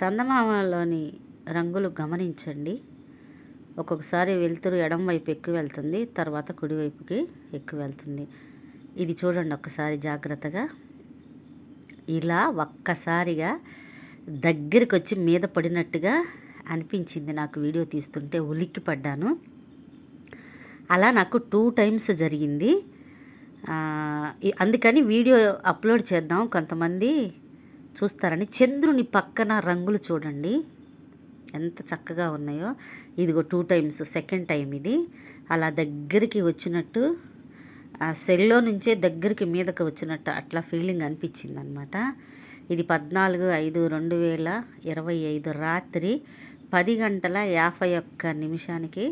చందమామలోని రంగులు గమనించండి. ఒక్కొక్కసారి వెలుతురు ఎడం వైపు ఎక్కువ వెళ్తుంది తర్వాత కుడివైపుకి ఎక్కువ వెళ్తుంది. ఇది చూడండి ఒక్కసారి జాగ్రత్తగా. ఇలా ఒక్కసారిగా దగ్గరికి వచ్చి మీద పడినట్టుగా అనిపించింది నాకు వీడియో తీస్తుంటే ఉలిక్కి పడ్డాను అలా నాకు టూ టైమ్స్ జరిగింది. అందుకని వీడియో అప్లోడ్ చేద్దాం. కొంతమంది చూస్తారని చంద్రుని పక్కన రంగులు చూడండి. ఎంత చక్కగా ఉన్నాయో. ఇదిగో టూ టైమ్స్ సెకండ్ టైం ఇది. అలా దగ్గరికి వచ్చినట్టు ఆ సెల్లో నుంచే దగ్గరికి మీదకి వచ్చినట్టు అట్లా ఫీలింగ్ అనిపించింది అనమాట ఇది పద్నాలుగు ఐదు రెండు వేల ఇరవై ఐదు రాత్రి పది గంటల యాభై ఒక్క నిమిషానికి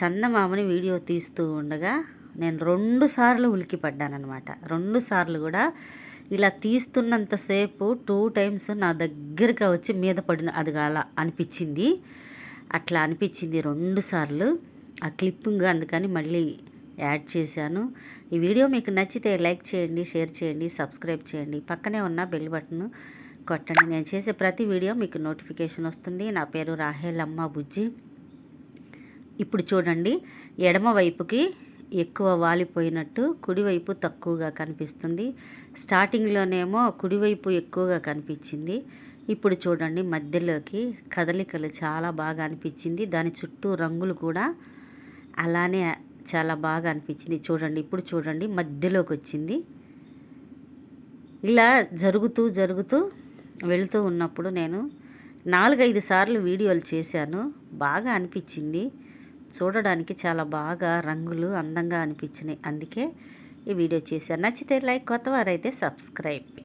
చందమామని వీడియో తీస్తూ ఉండగా నేను రెండు సార్లు ఉలికి పడ్డానమాట రెండు సార్లు కూడా ఇలా తీస్తున్నంతసేపు టూ టైమ్స్ నా దగ్గరగా వచ్చి మీద పడిన అది అలా అనిపించింది. అట్లా అనిపించింది రెండు సార్లు. ఆ క్లిప్పింగ్ అందుకని మళ్ళీ యాడ్ చేశాను. ఈ వీడియో మీకు నచ్చితే లైక్ చేయండి షేర్ చేయండి సబ్స్క్రైబ్ చేయండి. పక్కనే ఉన్న బెల్ బటన్ కొట్టండి. నేను చేసే ప్రతి వీడియో మీకు నోటిఫికేషన్ వస్తుంది. నా పేరు రాహేల్ అమ్మ బుజ్జి. ఇప్పుడు చూడండి ఎడమ వైపుకి ఎక్కువ వాలిపోయినట్టు కుడివైపు తక్కువగా కనిపిస్తుంది. స్టార్టింగ్లోనేమో కుడివైపు ఎక్కువగా కనిపించింది. ఇప్పుడు చూడండి మధ్యలోకి కదలికలు చాలా బాగా అనిపించింది. దాని చుట్టూ రంగులు కూడా అలానే చాలా బాగా అనిపించింది. చూడండి ఇప్పుడు చూడండి మధ్యలోకి వచ్చింది ఇలా జరుగుతూ జరుగుతూ వెళుతూ ఉన్నప్పుడు నేను నాలుగైదు సార్లు వీడియోలు చేశాను. బాగా అనిపించింది. చూడడానికి చాలా బాగా రంగులు అందంగా అనిపించినాయి. అందుకే ఈ వీడియో చేశాను. నచ్చితే లైక్ కొత్తవారైతే సబ్స్క్రైబ్.